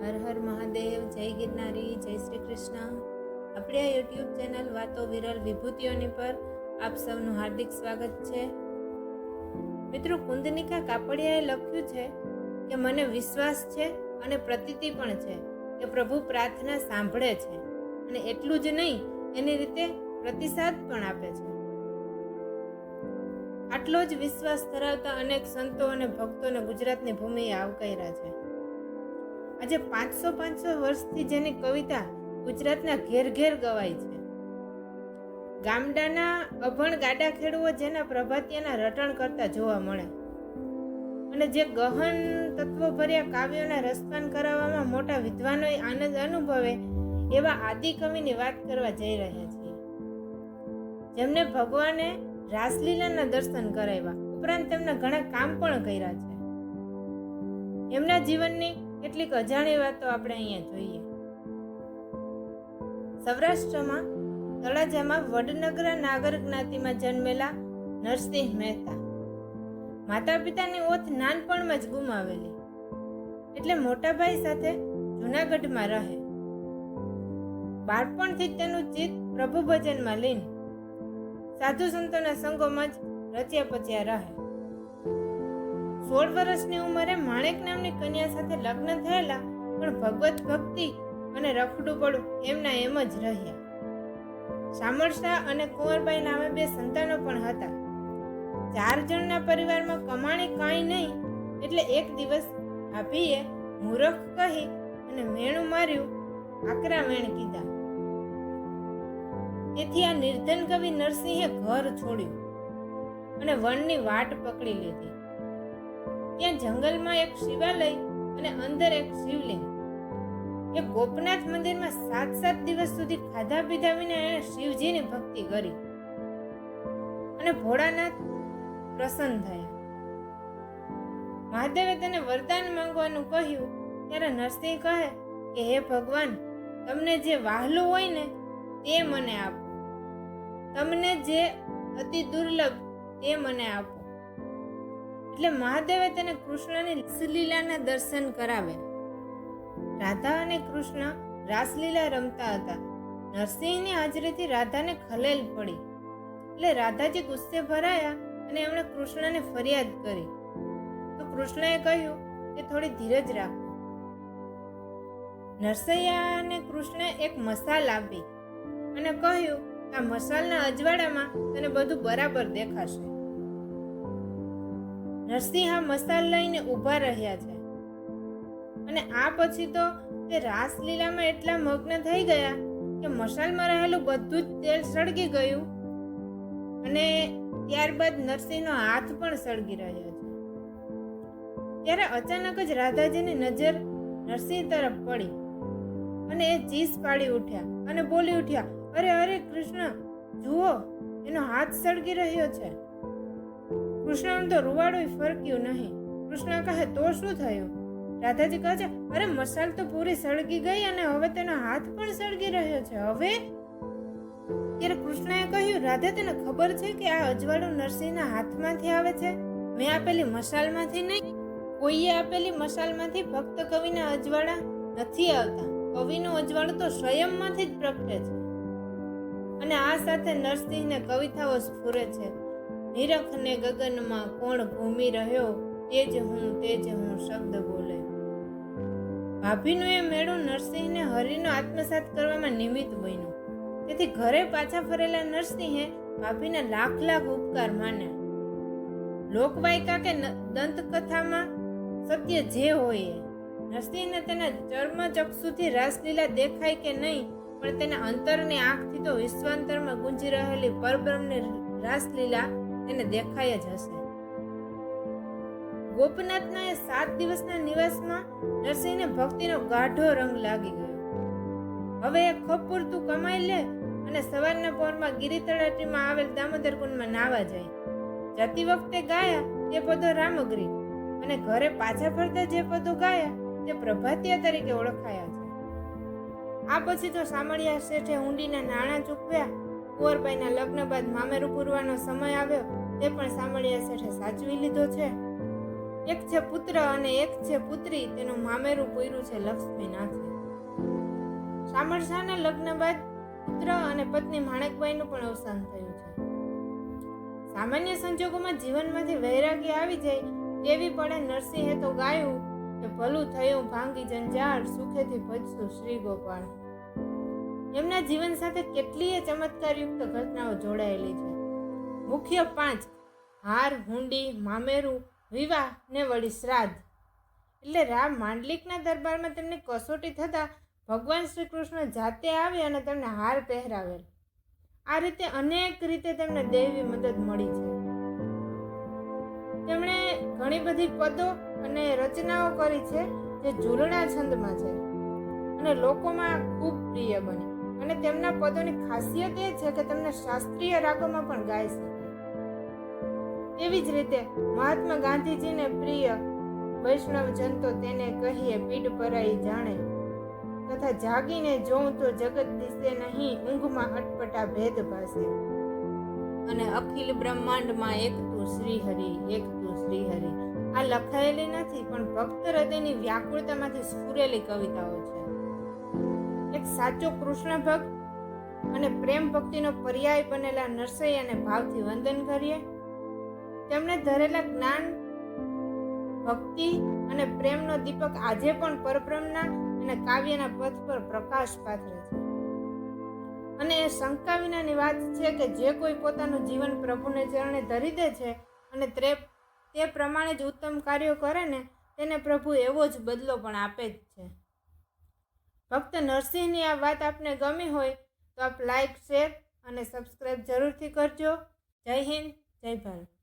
હર હર મહાદેવ, જય ગિરનારી, જય શ્રી કૃષ્ણ. આપણી આ યુટ્યુબ ચેનલ વાતો વિરલ વિભૂતિઓની પર આપ સૌનું હાર્દિક સ્વાગત છે. મિત્રો, કુંદનિકા કાપડિયાએ લખ્યું છે કે મને વિશ્વાસ છે અને પ્રતીતિ પણ છે કે પ્રભુ પ્રાર્થના સાંભળે છે અને એટલું જ નહીં, એની રીતે પ્રતિસાદ પણ આપે છે. આટલો જ વિશ્વાસ ધરાવતા અનેક સંતો અને ભક્તોને ગુજરાતની ભૂમિએ આવકાર્યા છે. આજે પાંચસો પાંચસો વર્ષથી જેની કવિતા ગુજરાતના ઘેર ઘેર ગવાય છે. ગામડાના અભણ ગાડા ખેડૂઓ જેના પ્રભાતિયાના રટણ કરતા જોવા મળે. અને જે ગહન તત્વો ભર્યા કાવ્યોના રસપાન કરાવવામાં મોટા વિદ્વાનોએ આનંદ અનુભવે, એવા આદિ કવિની વાત કરવા જઈ રહ્યા છીએ. જેમને ભગવાને રાસલીલાના દર્શન કરાવ્યા, ઉપરાંત તેમના ઘણા કામ પણ કર્યા છે. એમના જીવનની કેટલીક અજાણી વાતો આપણે અહીંયા જોઈએ. સૌરાષ્ટ્રમાં તળાજામાં વડનગરા નાગર જ્ઞાતિમાં જન્મેલા નરસિંહ મહેતા. માતા પિતાની ઓથ નાનપણમાં જ ગુમાવેલી. એટલે મોટાભાઈ સાથે જુનાગઢમાં રહે. બાળપણથી જ તેનું ચિત્ત પ્રભુ ભજનમાં લઈને સાધુ સંતોના સંગોમાં જ રચ્યા પચ્યા રહે. સોળ વર્ષની ઉંમરે માણેક નામની કન્યા સાથે લગ્ન થયેલા, પણ ભગવત ભક્તિ અને રખડુપડું એમના એમ જ રહ્યા. શામળશાહ અને કુંવરબાઈ નામે બે સંતાનો પણ હતા. ચાર જણના પરિવારમાં કમાણી કાંઈ નહીં, એટલે એક દિવસ ભાભીએ મૂરખ કહી અને મેણું માર્યું, આકરા મેણ કીધા. તેથી આ નિર્ધન કવિ નરસિંહે ઘર છોડ્યું અને વનની વાટ પકડી લીધી. ત્યાં જંગલમાં એક શિવાલય અને અંદર એક શિવલિંગ. એ ગોપનાથ મંદિરમાં સાત સાત દિવસ સુધી ખાધા પીધા વિના એણે શિવજીની ભક્તિ કરી. અને ભોળાનાથ પ્રસન્ન થયા. મહાદેવે તેને વરદાન માંગવાનું કહ્યું, ત્યારે નરસિંહ કહે, કે હે ભગવાન, તમને જે વાહલું હોય ને તે મને આપો. તમને જે અતિ દુર્લભ તે મને આપો. એટલે મહાદેવે તેને કૃષ્ણને રાસલીલાના દર્શન કરાવ્યા રાધા અને કૃષ્ણ રાસલીલા રમતા હતા. નરસિંહની હાજરીથી રાધાને ખલેલ પડી. એટલે રાધાજી ગુસ્સે ભરાયા અને એમણે કૃષ્ણને ફરિયાદ કરી. તો કૃષ્ણએ કહ્યું કે થોડી ધીરજ રાખો. નરસૈયા અને કૃષ્ણે એક મસાલ આપી અને કહ્યું, આ મસાલના અજવાળામાં તને બધું બરાબર દેખાશે. નરસિંહ આ મસાલ લઈને ઊભા રહ્યા છે. અને આ પછી તો તે રાસલીલામાં એટલા મગ્ન થઈ ગયા કે મસાલમાં રહેલું બધું જ તેલ સળગી ગયું. અને ત્યારબાદ નરસિંહનો હાથ પણ સળગી રહ્યો છે. ત્યારે અચાનક જ રાધાજીની નજર નરસિંહ તરફ પડી. અને એ ચીસ પાડી ઉઠ્યા અને બોલી ઉઠ્યા, અરે અરે, કૃષ્ણ, જુઓ, એનો હાથ સળગી રહ્યો છે. કૃષ્ણનું તો રૂવાડું ફરક્યું નહીં. કૃષ્ણ કહે, તો શું થયું? રાધાજી કહે છે, અરે, મસાલ તો પૂરી સળગી ગઈ અને હવે તેનો હાથ પણ સળગી રહ્યો છે. હવે? ત્યારે કૃષ્ણએ કહ્યું, રાધા, તને ખબર છે કે આ અજવાળું નરસિંહના હાથમાંથી આવે છે? મેં આપેલી મસાલમાંથી નહીં. કોઈએ આપેલી મસાલમાંથી ભક્ત કવિના અજવાળા નથી આવતા. કવિનું અજવાળું તો સ્વયંમાંથી જ પ્રગટે છે. અને આ સાથે નરસિંહને કવિતાઓ સ્ફુરે છે. નિરખને ગગનમાં કોણ ભૂમિ રહ્યો તે જ હું તે જ હું શબ્દ બોલે. ભાભીનું એ મેળું નરસિંહને હરિનો આત્મસાત કરવામાં નિમિત્ત બન્યું. તેથી ઘરે પાછા ફરેલા નરસિંહે ભાભીના લાખ લાખ ઉપકાર માન્યા. લોકવાયકા કે દંતકથામાં સત્ય જે હોય નરસિંહને તેના ચર્મચક્ષુથી રાસલીલા દેખાય કે નહીં, પણ તેના અંતરની આંખથી તો વિશ્વાંતરમાં ગુંજી રહેલી પરબ્રહ્મની રાસલીલા તેને દેખાય જ હશે. ગોપનાથના એ સાત દિવસના નિવાસમાં નરસિંહને ભક્તિનો ગાઢો રંગ લાગી ગયો. હવે એ ખપ પૂરતું કમાઈ લે અને સવારના પોરમાં ગિરી તળાટીમાં આવેલ દામોદર કુંડમાં નાવા જાય. જતી વખતે ગાયા તે પદો રામગરી અને ઘરે પાછા ફરતા જે પદો ગાયા તે પ્રભાતિયા તરીકે ઓળખાયા છે. આ પછી તો સામળિયા શેઠે ઊંડીના નાણાં ચૂકવ્યા. કુંવરબાઈના લગ્ન બાદ મામેરું પૂરવાનો સમય આવ્યો. તે પણ સામળિયા શેઠે સાચવી લીધો છે. એક છે પુત્ર અને એક છે પુત્રી, તેનું મામેરું પૂર્યું છે લક્ષ્મીનાથે. શામળશાહના લગ્ન બાદ પુત્ર અને પત્ની માણેકબાઈનું પણ અવસાન થયું છે. સામાન્ય સંજોગોમાં જીવનમાંથી વૈરાગ્ય આવી જાય તેવી પડે નરસિંહે તો ગાયું કે ભલું થયું ભાંગી જંજાળ સુખેથી ભજશું શ્રી ગોપાલ એમના જીવન સાથે કેટલીય ચમત્કારયુક્ત ઘટનાઓ જોડાયેલી છે. મુખ્ય પાંચ, હાર, હુંડી, મામેરું, વિવાહ ને વળી શ્રાદ્ધ. એટલે રામ માંડલિકના દરબારમાં તેમની કસોટી થતાં ભગવાન શ્રી કૃષ્ણ જાતે આવી અને તેમને હાર પહેરાવેલ આ રીતે અનેક રીતે તેમને દૈવી મદદ મળી છે. તેમણે ઘણી બધી પદો અને રચનાઓ કરી છે જે ઝૂલણા છંદમાં છે અને લોકોમાં ખૂબ પ્રિય બની. અને તેમના પદોની ખાસિયત એ છે કે તેમને શાસ્ત્રીય રાગોમાં પણ ગાય શકાય તેવી જ રીતે મહાત્મા ગાંધીજીને પ્રિય વૈષ્ણવ તો તેને કહીએ પીડ પરાઈ જાણે. તથા જાગીને જોઉં તો જગત દિશે નહીં, ઊંઘમાં અટપટા ભેદ ભાસે. અને અખિલ બ્રહ્માંડમાં એક તું શ્રી હરિ એક તું શ્રી હરિ આ લખાયેલી નથી, પણ ભક્ત હૃદયની વ્યાકુળતામાંથી સ્ફુરેલી કવિતાઓ છે. એક સાચો કૃષ્ણ ભક્ત અને પ્રેમ ભક્તિનો પર્યાય બનેલા નરસૈયાને ભાવથી વંદન કરીએ. તેમણે ધરેલા જ્ઞાન, ભક્તિ અને પ્રેમનો દીપક આજે પણ પરબ્રહ્મના અને કાવ્યના પથ પર પ્રકાશ પાથરે છે. અને એ શંકા વિનાની વાત છે કે જે કોઈ પોતાનું જીવન પ્રભુને ચરણે ધરી દે છે અને તે તે પ્રમાણે જ ઉત્તમ કાર્યો કરે ને, તેને પ્રભુ એવો જ બદલો પણ આપે જ છે. ભક્ત નરસિંહની આ વાત આપને ગમી હોય તો આપ લાઈક શેર અને સબસ્ક્રાઈબ જરૂરથી કરજો. જય હિન્દ, જય ભારત.